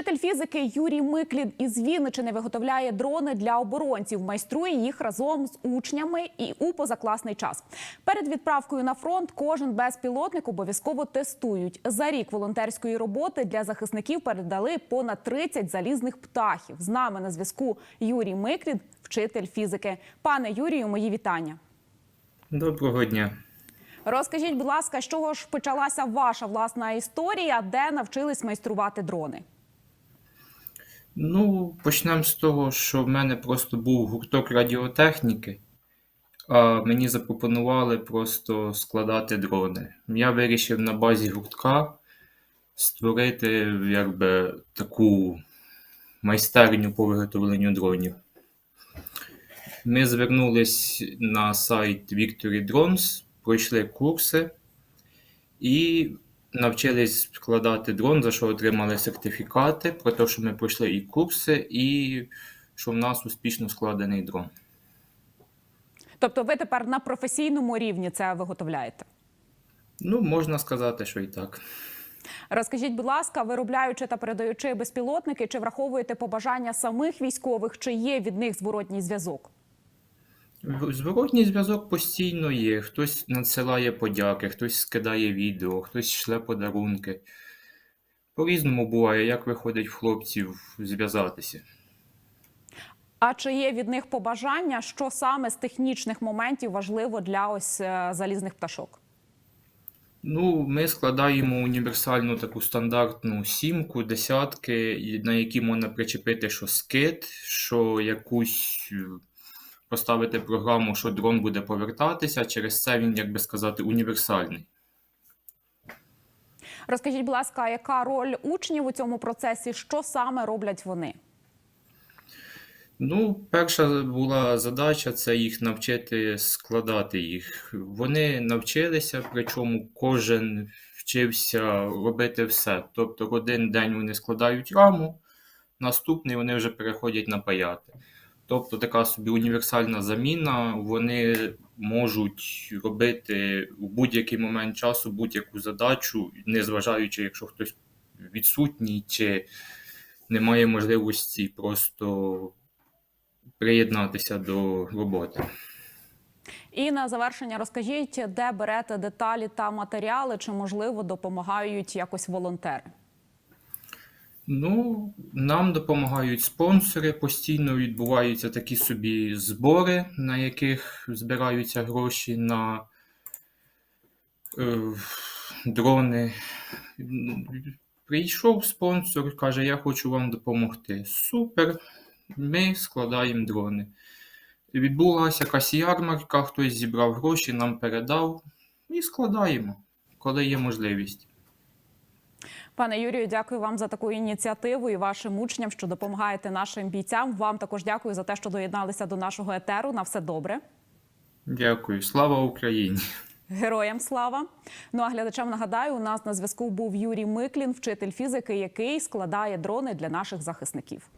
Вчитель фізики Юрій Миклін із Вінничини виготовляє дрони для оборонців. Майструє їх разом з учнями і у позакласний час. Перед відправкою на фронт кожен безпілотник обов'язково тестують. За рік волонтерської роботи для захисників передали понад 30 залізних птахів. З нами на зв'язку Юрій Миклін, вчитель фізики. Пане Юрію, мої вітання. Доброго дня. Розкажіть, будь ласка, з чого ж почалася ваша власна історія, де навчились майструвати дрони? Ну, почнемо з того, що в мене просто був гурток радіотехніки, а мені запропонували просто складати дрони. Я вирішив на базі гуртка створити якби таку майстерню по виготовленню дронів. Ми звернулись на сайт Victory Drones, пройшли курси і навчились складати дрон, за що отримали сертифікати, про те, що ми пройшли і курси, і що в нас успішно складений дрон. Тобто, ви тепер на професійному рівні це виготовляєте? Ну, можна сказати, що і так. Розкажіть, будь ласка, виробляючи та передаючи безпілотники, чи враховуєте побажання самих військових, чи є від них зворотній зв'язок? Зворотній зв'язок постійно є. Хтось надсилає подяки, хтось скидає відео, хтось шле подарунки. По-різному буває, як виходить в хлопців зв'язатися. А чи є від них побажання, що саме з технічних моментів важливо для ось е, залізних пташок? Ну, ми складаємо універсальну таку стандартну сімку, десятки, на які можна причепити що скид, що якусь е, поставити програму, що дрон буде повертатися. Через це він, як би сказати, універсальний. Розкажіть, будь ласка, яка роль учнів у цьому процесі? Що саме роблять вони? Ну, перша була задача це їх навчити складати їх. Вони навчилися, причому кожен вчився робити все. Тобто один день вони складають раму, наступний вони вже переходять на паяти. Тобто така собі універсальна заміна, вони можуть робити у будь-який момент часу будь-яку задачу, незважаючи, якщо хтось відсутній чи немає можливості просто приєднатися до роботи. І на завершення розкажіть, де берете деталі та матеріали, чи можливо допомагають якось волонтери? Ну, нам допомагають спонсори, постійно відбуваються такі собі збори, на яких збираються гроші на е, дрони. Прийшов спонсор, каже, я хочу вам допомогти. Супер, ми складаємо дрони. Відбулася якась ярмарка, хтось зібрав гроші, нам передав і складаємо, коли є можливість. Пане Юрію, дякую вам за таку ініціативу і вашим учням, що допомагаєте нашим бійцям. Вам також дякую за те, що доєдналися до нашого етеру. На все добре. Дякую, слава Україні! Героям слава! Ну а глядачам нагадаю, у нас на зв'язку був Юрій Миклін, вчитель фізики, який складає дрони для наших захисників.